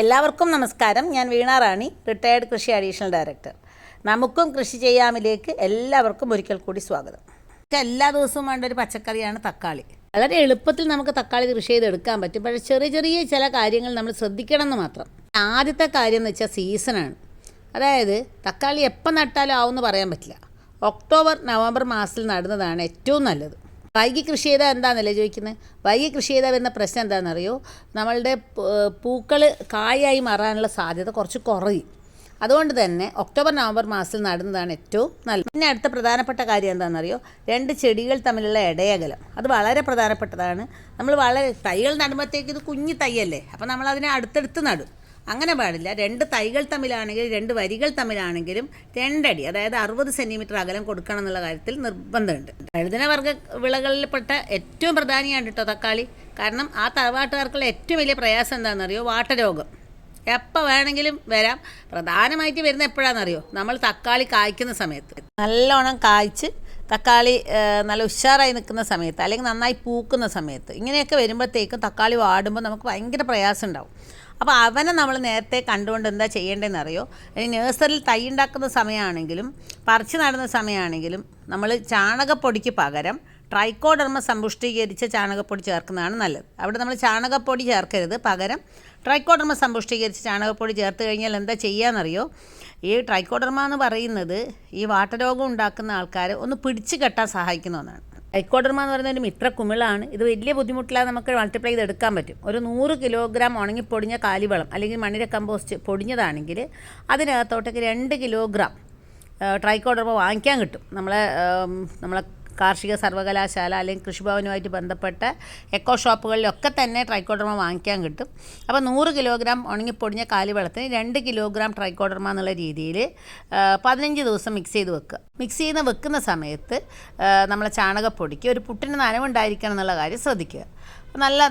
എല്ലാവർക്കും നമസ്കാരം. ഞാൻ വീണ റാണി റിട്ടയേർഡ് കൃഷി അഡീഷണൽ ഡയറക്ടർ നമുക്കും കൃഷി ചെയ്യാമിലേക്ക് എല്ലാവർക്കും ഒരിക്കൽ കൂടി സ്വാഗതം. എല്ലാ ദിവസവും വേണ്ട ഒരു പച്ചക്കറിയാണ് തക്കാളി. വളരെ എളുപ്പത്തിൽ നമുക്ക് തക്കാളി കൃഷി ചെയ്തെടുക്കാൻ പറ്റും. പക്ഷേ ചെറിയ ചെറിയ ചില കാര്യങ്ങൾ നമ്മൾ ശ്രദ്ധിക്കണം എന്ന് മാത്രം. ആദ്യത്തെ കാര്യം എന്ന് വെച്ചാൽ സീസണാണ് അതായത് തക്കാളി എപ്പോൾ നട്ടാലും ആവുമെന്ന് പറയാൻ പറ്റില്ല. ഒക്ടോബർ നവംബർ മാസത്തിൽ നടുന്നതാണ് ഏറ്റവും നല്ലത്. വൈകി കൃഷി ചെയ്താൽ എന്താണെന്നല്ലേ ചോദിക്കുന്നത് വൈകി കൃഷി ചെയ്താൽ വരുന്ന പ്രശ്നം എന്താണെന്നറിയോ നമ്മളുടെ പൂക്കൾ കായായി മാറാനുള്ള സാധ്യത കുറച്ച് കുറയും. അതുകൊണ്ട് തന്നെ ഒക്ടോബർ നവംബർ മാസത്തിൽ നടുന്നതാണ് ഏറ്റവും നല്ലത്. പിന്നെ അടുത്ത പ്രധാനപ്പെട്ട കാര്യം എന്താണെന്നറിയോ രണ്ട് ചെടികൾ തമ്മിലുള്ള ഇടയകലം. അത് വളരെ പ്രധാനപ്പെട്ടതാണ്. നമ്മൾ വളരെ തൈകൾ നടുമ്പോഴത്തേക്ക് ഇത് കുഞ്ഞു തൈയല്ലേ? അപ്പോൾ നമ്മൾ അതിനെ അടുത്തടുത്ത് നടും. അങ്ങനെ പാടില്ല. രണ്ട് തൈകൾ തമ്മിലാണെങ്കിലും രണ്ട് വരികൾ തമ്മിലാണെങ്കിലും രണ്ടടി അതായത് അറുപത് സെന്റിമീറ്റർ അകലം കൊടുക്കണം എന്നുള്ള കാര്യത്തിൽ നിർബന്ധമുണ്ട്. വഴുതന വർഗ വിളകളിൽപ്പെട്ട ഏറ്റവും പ്രധാനിയാണ് കേട്ടോ തക്കാളി. കാരണം ആ തറവാട്ടുകാർക്കുള്ള ഏറ്റവും വലിയ പ്രയാസം എന്താണെന്നറിയോ? വാട്ടരോഗം. എപ്പോൾ വേണമെങ്കിലും വരാം. പ്രധാനമായിട്ട് വരുന്ന എപ്പോഴാണെന്നറിയോ? നമ്മൾ തക്കാളി കായ്ക്കുന്ന സമയത്ത്. നല്ലോണം കായ്ച്ച് തക്കാളി നല്ല ഉഷാറായി നിൽക്കുന്ന സമയത്ത് അല്ലെങ്കിൽ നന്നായി പൂക്കുന്ന സമയത്ത് ഇങ്ങനെയൊക്കെ വരുമ്പോഴത്തേക്കും തക്കാളി വാടുമ്പോൾ നമുക്ക് ഭയങ്കര പ്രയാസം ഉണ്ടാവും. അപ്പോൾ അവനെ നമ്മൾ നേരത്തെ കണ്ടുകൊണ്ട് എന്താ ചെയ്യേണ്ടതെന്ന് അറിയോ ഇനി നേഴ്സറിൽ തൈ ഉണ്ടാക്കുന്ന സമയമാണെങ്കിലും പറിച്ച് നടുന്ന സമയമാണെങ്കിലും നമ്മൾ ചാണകപ്പൊടിക്ക് പകരം ട്രൈക്കോഡർമ സമ്പുഷ്ടീകരിച്ച ചാണകപ്പൊടി ചേർക്കുന്നതാണ് നല്ലത്. അവിടെ നമ്മൾ ചാണകപ്പൊടി ചേർക്കരുത്. പകരം ട്രൈക്കോഡർമ സമ്പുഷ്ടീകരിച്ച ചാണകപ്പൊടി ചേർത്ത് കഴിഞ്ഞാൽ എന്താ ചെയ്യാന്നറിയോ? ഈ ട്രൈക്കോഡർമ എന്ന് പറയുന്നത് ഈ വാട്ടരോഗം ഉണ്ടാക്കുന്ന ആൾക്കാരെ ഒന്ന് പിടിച്ചു കെട്ടാൻ സഹായിക്കുന്ന ഒന്നാണ്. ട്രൈക്കോഡർമ എന്ന് പറയുന്ന ഒരു മിത്ര കുമിളാണ്. ഇത് വലിയ ബുദ്ധിമുട്ടില്ലാതെ നമുക്ക് മൾട്ടിപ്ലൈ ചെയ്ത് എടുക്കാൻ പറ്റും. ഒരു നൂറ് കിലോഗ്രാം ഉണങ്ങിപ്പൊടിഞ്ഞ കാലിവളം അല്ലെങ്കിൽ മണ്ണിര കമ്പോസ്റ്റ് പൊടിഞ്ഞതാണെങ്കിൽ അതിനകത്തോട്ടേക്ക് രണ്ട് കിലോഗ്രാം ട്രൈക്കോഡർമ വാങ്ങിക്കാൻ കിട്ടും. നമ്മളെ നമ്മളെ കാർഷിക സർവകലാശാല അല്ലെങ്കിൽ കൃഷിഭവനുമായിട്ട് ബന്ധപ്പെട്ട എക്കോ ഷോപ്പുകളിലൊക്കെ തന്നെ ട്രൈക്കോഡർമ വാങ്ങിക്കാൻ കിട്ടും. അപ്പോൾ നൂറ് കിലോഗ്രാം ഉണങ്ങിപ്പൊടിഞ്ഞ കാലിവെള്ളത്തിന് രണ്ട് കിലോഗ്രാം ട്രൈക്കോഡർമ എന്നുള്ള രീതിയിൽ പതിനഞ്ച് ദിവസം മിക്സ് ചെയ്ത് വെക്കുക. മിക്സ് ചെയ്യുന്ന വെക്കുന്ന സമയത്ത് നമ്മളെ ചാണകപ്പൊടിക്ക് ഒരു പുട്ടിന് നനവുണ്ടായിരിക്കണം എന്നുള്ള കാര്യം ശ്രദ്ധിക്കുക. നല്ല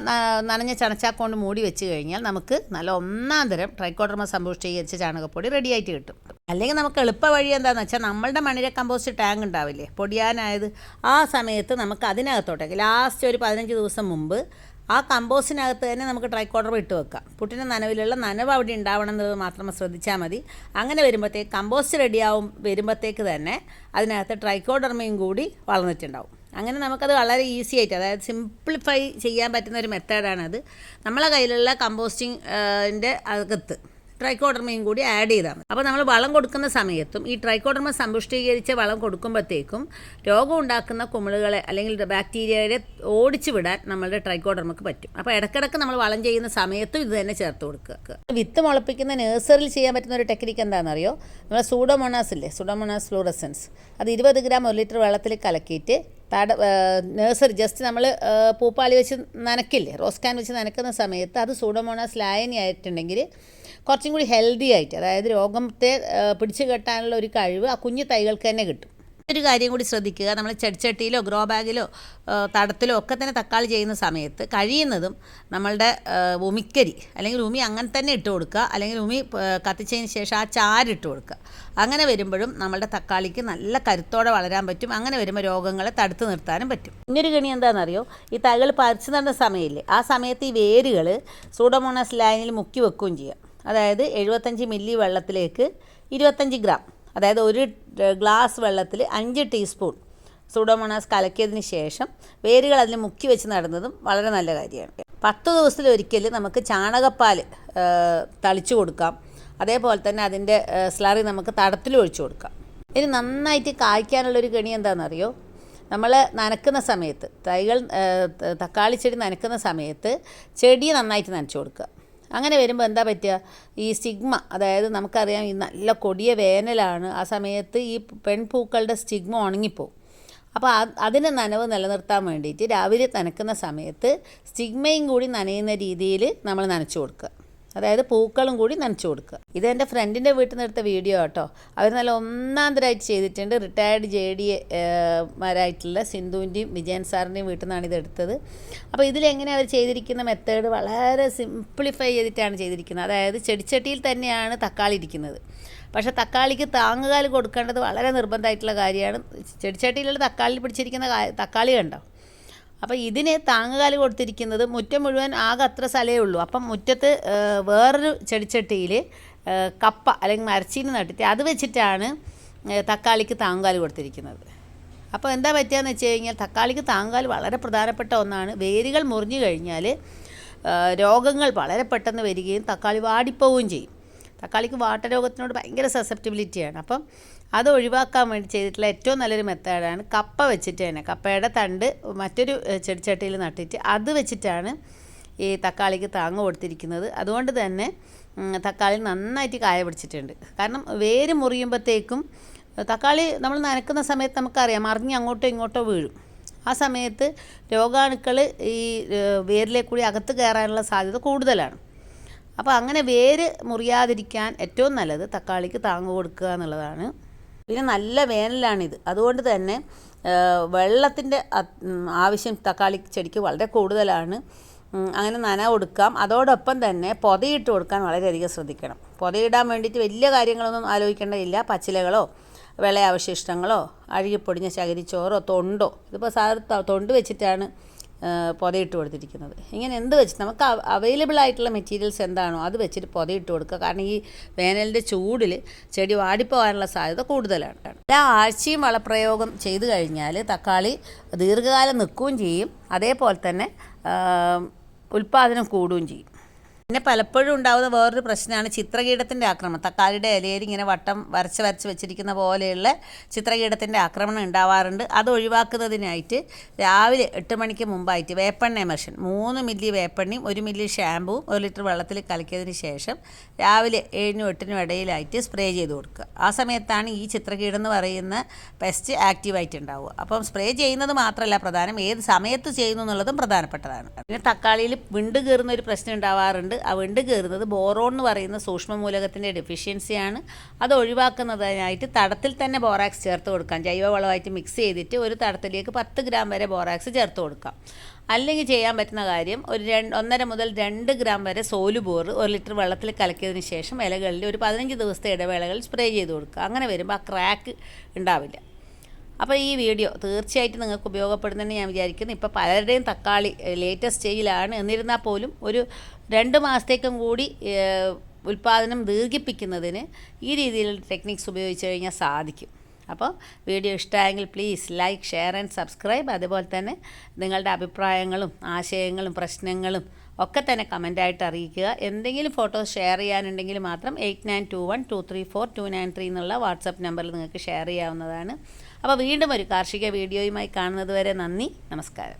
നനഞ്ഞ ചണച്ചാക്കൊണ്ട് മൂടി വെച്ച് കഴിഞ്ഞാൽ നമുക്ക് നല്ല ഒന്നാം തരം ട്രൈക്കോഡർമ സമ്പുഷ്ടീകരിച്ച ചാണകപ്പൊടി റെഡിയായിട്ട് കിട്ടും. അല്ലെങ്കിൽ നമുക്ക് എളുപ്പ വഴി എന്താണെന്ന് വെച്ചാൽ നമ്മളുടെ മണിര കമ്പോസ്റ്റ് ടാങ്ക് ഉണ്ടാവില്ലേ? പൊടിയാനായത് ആ സമയത്ത് നമുക്ക് അതിനകത്തോട്ടേക്ക് ലാസ്റ്റ് ഒരു പതിനഞ്ച് ദിവസം മുമ്പ് ആ കമ്പോസ്റ്റിനകത്ത് തന്നെ നമുക്ക് ട്രൈക്കോഡർ ഇട്ട് വെക്കാം. പുട്ടിന്റെ നനവിലുള്ള നനവ് അവിടെ ഉണ്ടാവണം എന്നത് മാത്രം ശ്രദ്ധിച്ചാൽ മതി. അങ്ങനെ വരുമ്പോഴത്തേക്ക് കമ്പോസ്റ്റ് റെഡിയാവും വരുമ്പോഴത്തേക്ക് തന്നെ അതിനകത്ത് ട്രൈക്കോഡർമയും കൂടി വളർന്നിട്ടുണ്ടാവും. അങ്ങനെ നമുക്കത് വളരെ ഈസി ആയിട്ട് അതായത് സിംപ്ലിഫൈ ചെയ്യാൻ പറ്റുന്ന ഒരു മെത്തേഡാണത് നമ്മളെ കയ്യിലുള്ള കമ്പോസ്റ്റിങ്ങിന്റെ അകത്ത്. ട്രൈക്കോഡർമയും കൂടി ആഡ് ചെയ്താൽ മതി. അപ്പോൾ നമ്മൾ വളം കൊടുക്കുന്ന സമയത്തും ഈ ട്രൈക്കോഡർമ സമ്പുഷ്ടീകരിച്ച വളം കൊടുക്കുമ്പോഴത്തേക്കും രോഗം ഉണ്ടാക്കുന്ന കുമിളുകളെ അല്ലെങ്കിൽ ബാക്ടീരിയയെ ഓടിച്ചു വിടാൻ നമ്മളുടെ ട്രൈക്കോഡർമക്ക് പറ്റും. അപ്പോൾ ഇടക്കിടക്ക് നമ്മൾ വളം ചെയ്യുന്ന സമയത്തും ഇത് തന്നെ ചേർത്ത് കൊടുക്കുക. വിത്ത് മുളപ്പിക്കുന്ന നേഴ്സറിൽ ചെയ്യാൻ പറ്റുന്ന ഒരു ടെക്നിക്ക് എന്താണെന്നറിയോ? നമ്മൾ സൂഡോമോണാസ് ഇല്ലേ? സൂഡോമോണാസ് ഫ്ലൂറസൻസ് അത് ഇരുപത് ഗ്രാം ഒരു ലിറ്റർ വെള്ളത്തിൽ കലക്കിയിട്ട് തട നേഴ്സറി ജസ്റ്റ് നമ്മൾ പൂപ്പാലി വെച്ച് നനക്കില്ലേ? റോസ് കാൻ വെച്ച് നനക്കുന്ന സമയത്ത് അത് സൂഡോമോണാസ് ലായനി ആയിട്ടുണ്ടെങ്കിൽ കുറച്ചും കൂടി ഹെൽത്തി ആയിട്ട് അതായത് രോഗത്തെ പിടിച്ചു കെട്ടാനുള്ള ഒരു കഴിവ് ആ കുഞ്ഞു തൈകൾക്ക് തന്നെ കിട്ടും. ഒരു കാര്യം കൂടി ശ്രദ്ധിക്കുക. നമ്മൾ ചെടിച്ചട്ടിയിലോ ഗ്രോ ബാഗിലോ തടത്തിലോ ഒക്കെ തന്നെ തക്കാളി ചെയ്യുന്ന സമയത്ത് കഴിയുന്നതും നമ്മളുടെ ഉമിക്കരി അല്ലെങ്കിൽ ഉമി അങ്ങനെ തന്നെ ഇട്ട് കൊടുക്കുക. അല്ലെങ്കിൽ ഉമി കത്തിച്ചതിന് ശേഷം ആ ചാരിട്ട് കൊടുക്കുക. അങ്ങനെ വരുമ്പോഴും നമ്മളുടെ തക്കാളിക്ക് നല്ല കരുത്തോടെ വളരാൻ പറ്റും. അങ്ങനെ വരുമ്പോൾ രോഗങ്ങളെ തടുത്ത് നിർത്താനും പറ്റും. ഇന്നൊരു കണി എന്താണെന്നറിയോ? ഈ തകൾ പറിച്ചു നടന്ന സമയമില്ലേ? ആ സമയത്ത് ഈ വേരുകൾ സൂഡോമോണസ് ലൈനിൽ മുക്കി വെക്കുകയും ചെയ്യാം. അതായത് എഴുപത്തഞ്ച് മില്ലി വെള്ളത്തിലേക്ക് ഇരുപത്തഞ്ച് ഗ്രാം അതായത് ഒരു ഗ്ലാസ് വെള്ളത്തിൽ അഞ്ച് ടീസ്പൂൺ സൂഡോമോണാസ് കലക്കിയതിന് ശേഷം വേരുകൾ അതിൽ മുക്കി വെച്ച് നടുന്നതും വളരെ നല്ല കാര്യമാണ്. പത്ത് ദിവസത്തിലൊരിക്കൽ നമുക്ക് ചാണകപ്പാൽ തളിച്ചു കൊടുക്കാം. അതേപോലെ തന്നെ അതിന്റെ സ്ലറി നമുക്ക് തടത്തിൽ ഒഴിച്ചു കൊടുക്കാം. ഇനി നന്നായിട്ട് കായ്ക്കാനുള്ളൊരു കെണി എന്താണെന്നറിയോ? നമ്മൾ നനക്കുന്ന സമയത്ത് തൈകൾ തക്കാളി ചെടി നനക്കുന്ന സമയത്ത് ചെടി നന്നായിട്ട് നനച്ചു കൊടുക്കുക. അങ്ങനെ വരുമ്പോൾ എന്താ പറ്റുക? ഈ സ്റ്റിഗ്മ അതായത് നമുക്കറിയാം ഈ നല്ല കൊടിയ വേനലാണ് ആ സമയത്ത് ഈ പെൺപൂക്കളുടെ സ്റ്റിഗ്മ ഉണങ്ങിപ്പോവും. അപ്പോൾ അതിന് നനവ് നിലനിർത്താൻ വേണ്ടിയിട്ട് രാവിലെ നനക്കുന്ന സമയത്ത് സ്റ്റിഗ്മയും കൂടി നനയുന്ന രീതിയിൽ നമ്മൾ നനച്ചു കൊടുക്കുക. അതായത് പൂക്കളും കൂടി നനച്ചു കൊടുക്കുക. ഇത് എന്റെ ഫ്രണ്ടിന്റെ വീട്ടിൽ നിന്ന് എടുത്ത വീഡിയോ കേട്ടോ അവർ നല്ല ഒന്നാന്തരമായിട്ട് ചെയ്തിട്ടുണ്ട്. റിട്ടയർഡ് ജെ ഡി മാരായിട്ടുള്ള സിന്ധുവിന്റെയും വിജയൻ സാറിന്റെയും വീട്ടിൽ നിന്നാണ് ഇത് എടുത്തത്. അപ്പോൾ ഇതിലെങ്ങനെ അവർ ചെയ്തിരിക്കുന്ന മെത്തേഡ് വളരെ സിംപ്ലിഫൈ ചെയ്തിട്ടാണ് ചെയ്തിരിക്കുന്നത്. അതായത് ചെടിച്ചട്ടിയിൽ തന്നെയാണ് തക്കാളി ഇരിക്കുന്നത്. പക്ഷേ തക്കാളിക്ക് താങ്ങുകാൽ കൊടുക്കേണ്ടത് വളരെ നിർബന്ധമായിട്ടുള്ള കാര്യമാണ്. ചെടിച്ചട്ടിയിലുള്ള തക്കാളി പിടിച്ചിരിക്കുന്ന തക്കാളി കണ്ടോ? അപ്പോൾ ഇതിന് താങ്ങുകാൽ കൊടുത്തിരിക്കുന്നത് മുറ്റം മുഴുവൻ ആകെ അത്ര സ്ഥലമേ ഉള്ളൂ. അപ്പം മുറ്റത്ത് വേറൊരു ചെടിച്ചട്ടിയിൽ കപ്പ അല്ലെങ്കിൽ മരച്ചീനി നട്ടിട്ട് അത് വെച്ചിട്ടാണ് തക്കാളിക്ക് താങ്ങുകാൽ കൊടുത്തിരിക്കുന്നത്. അപ്പോൾ എന്താ പറ്റുകയെന്ന് വെച്ച് കഴിഞ്ഞാൽ തക്കാളിക്ക് താങ്ങുകാൽ വളരെ പ്രധാനപ്പെട്ട ഒന്നാണ്. വേരുകൾ മുറിഞ്ഞു കഴിഞ്ഞാൽ രോഗങ്ങൾ വളരെ പെട്ടെന്ന് വരികയും തക്കാളി വാടിപ്പോവുകയും ചെയ്യും. തക്കാളിക്ക് വാട്ടരോഗത്തിനോട് ഭയങ്കര സസെപ്റ്റിബിലിറ്റിയാണ് അപ്പം അത് ഒഴിവാക്കാൻ വേണ്ടി ചെയ്തിട്ടുള്ള ഏറ്റവും നല്ലൊരു മെത്തേഡാണ് കപ്പ വെച്ചിട്ട് തന്നെ. കപ്പയുടെ തണ്ട് മറ്റൊരു ചെടിച്ചട്ടിയിൽ നട്ടിട്ട് അത് വെച്ചിട്ടാണ് ഈ തക്കാളിക്ക് താങ്ങ് കൊടുത്തിരിക്കുന്നത്. അതുകൊണ്ട് തന്നെ തക്കാളി നന്നായിട്ട് കായ പിടിച്ചിട്ടുണ്ട്. കാരണം വേര് മുറിയുമ്പോഴത്തേക്കും തക്കാളി നമ്മൾ നനക്കുന്ന സമയത്ത് നമുക്കറിയാം മറിഞ്ഞ് അങ്ങോട്ടോ ഇങ്ങോട്ടോ വീഴും. ആ സമയത്ത് രോഗാണുക്കൾ ഈ വേരിലെ കൂടി അകത്ത് കയറാനുള്ള സാധ്യത കൂടുതലാണ്. അപ്പോൾ അങ്ങനെ വേര് മുറിയാതിരിക്കാൻ ഏറ്റവും നല്ലത് തക്കാളിക്ക് താങ്ങ് കൊടുക്കുക എന്നുള്ളതാണ്. പിന്നെ നല്ല വേനലാണിത്. അതുകൊണ്ട് തന്നെ വെള്ളത്തിന്റെ ആവശ്യം തക്കാളി ചെടിക്ക് വളരെ കൂടുതലാണ്. അങ്ങനെ നന കൊടുക്കാം. അതോടൊപ്പം തന്നെ പൊതയിട്ട് കൊടുക്കാൻ വളരെയധികം ശ്രദ്ധിക്കണം. പൊതയിടാൻ വേണ്ടിയിട്ട് വലിയ കാര്യങ്ങളൊന്നും ആലോചിക്കേണ്ടതില്ല. പച്ചിലകളോ വിള അവശിഷ്ടങ്ങളോ അഴുകിപ്പൊടിഞ്ഞ ചകിരിച്ചോറോ തൊണ്ടോ ഇതിപ്പോൾ സാർ തൊണ്ട് വെച്ചിട്ടാണ് പൊതയിട്ട് കൊടുത്തിരിക്കുന്നത്. ഇങ്ങനെ എന്ത് വെച്ച് നമുക്ക് അവൈലബിൾ ആയിട്ടുള്ള മെറ്റീരിയൽസ് എന്താണോ അത് വെച്ചിട്ട് പൊതയിട്ട് കൊടുക്കുക. കാരണം ഈ വേനലിന്റെ ചൂടിൽ ചെടി വാടിപ്പോകാനുള്ള സാധ്യത കൂടുതലാണ്. എല്ലാ ആഴ്ചയും വളപ്രയോഗം ചെയ്തു കഴിഞ്ഞാൽ തക്കാളി ദീർഘകാലം നിൽക്കുകയും ചെയ്യും. അതേപോലെ തന്നെ ഉൽപ്പാദനം കൂടുകയും ചെയ്യും. പിന്നെ പലപ്പോഴും ഉണ്ടാകുന്ന വേറൊരു പ്രശ്നമാണ് ചിത്രകീടത്തിന്റെ ആക്രമണം. തക്കാളിയുടെ ഇലയിൽ ഇങ്ങനെ വട്ടം വരച്ച് വരച്ച് വെച്ചിരിക്കുന്ന പോലെയുള്ള ചിത്രകീടത്തിന്റെ ആക്രമണം ഉണ്ടാവാറുണ്ട്. അത് ഒഴിവാക്കുന്നതിനായിട്ട് രാവിലെ എട്ട് മണിക്ക് മുമ്പായിട്ട് വേപ്പെണ്ണ എമർഷൻ മൂന്ന് മില്ലി വേപ്പെണ്ണയും ഒരു മില്ലി ഷാമ്പുവും ഒരു ലിറ്റർ വെള്ളത്തിൽ കലക്കിയതിന് ശേഷം രാവിലെ ഏഴിനും എട്ടിനും ഇടയിലായിട്ട് സ്പ്രേ ചെയ്ത് കൊടുക്കുക. ആ സമയത്താണ് ഈ ചിത്രകീടം എന്ന് പറയുന്ന പെസ്റ്റ് ആക്റ്റീവായിട്ട് ഉണ്ടാവുക അപ്പം സ്പ്രേ ചെയ്യുന്നത് മാത്രമല്ല പ്രധാനം ഏത് സമയത്ത് ചെയ്യുന്നു എന്നുള്ളതും പ്രധാനപ്പെട്ടതാണ്. പിന്നെ തക്കാളിയിൽ വിണ്ട് കയറുന്ന ഒരു പ്രശ്നം ഉണ്ടാവാറുണ്ട്. ആ വിണ്ട് കയറുന്നത് ബോറോൺ എന്ന് പറയുന്ന സൂക്ഷ്മ മൂലകത്തിന്റെ ഡെഫിഷ്യൻസിയാണ് അത് ഒഴിവാക്കുന്നതിനായിട്ട് തടത്തിൽ തന്നെ ബോറാക്സ് ചേർത്ത് കൊടുക്കാം. ജൈവവളമായിട്ട് മിക്സ് ചെയ്തിട്ട് ഒരു തടത്തിലേക്ക് പത്ത് ഗ്രാം വരെ ബോറാക്സ് ചേർത്ത് കൊടുക്കാം. അല്ലെങ്കിൽ ചെയ്യാൻ പറ്റുന്ന കാര്യം ഒരു രണ്ട് ഒന്നര മുതൽ രണ്ട് ഗ്രാം വരെ സോൽ ബോർ ഒരു ലിറ്റർ വെള്ളത്തിൽ കലക്കിയതിന് ശേഷം ഇലകളിൽ ഒരു പതിനഞ്ച് ദിവസത്തെ ഇടവേളകളിൽ സ്പ്രേ ചെയ്ത് കൊടുക്കുക. അങ്ങനെ വരുമ്പോൾ ആ ക്രാക്ക് ഉണ്ടാവില്ല. അപ്പോൾ ഈ വീഡിയോ തീർച്ചയായിട്ടും നിങ്ങൾക്ക് ഉപയോഗപ്പെടുന്നെന്ന് ഞാൻ വിചാരിക്കുന്നു. ഇപ്പോൾ പലരുടെയും തക്കാളി ലേറ്റസ്റ്റ് സ്റ്റേജിലാണ്. എന്നിരുന്നാൽ പോലും ഒരു രണ്ട് മാസത്തേക്കും കൂടി ഉൽപ്പാദനം ദീർഘിപ്പിക്കുന്നതിന് ഈ രീതിയിലുള്ള ടെക്നിക്സ് ഉപയോഗിച്ച് കഴിഞ്ഞാൽ സാധിക്കും. അപ്പോൾ വീഡിയോ ഇഷ്ടമായെങ്കിൽ please like share and subscribe അതുപോലെ തന്നെ നിങ്ങളുടെ അഭിപ്രായങ്ങളും ആശയങ്ങളും പ്രശ്നങ്ങളും ഒക്കെ തന്നെ കമന്റായിട്ട് അറിയിക്കുക. എന്തെങ്കിലും ഫോട്ടോസ് ഷെയർ ചെയ്യാനുണ്ടെങ്കിൽ മാത്രം eight nine two one two three four two nine three എന്നുള്ള വാട്സപ്പ് നമ്പറിൽ നിങ്ങൾക്ക് ഷെയർ ചെയ്യാവുന്നതാണ്. അപ്പോൾ വീണ്ടും ഒരു കാർഷിക വീഡിയോയുമായി കാണുന്നത് വരെ നന്ദി നമസ്കാരം.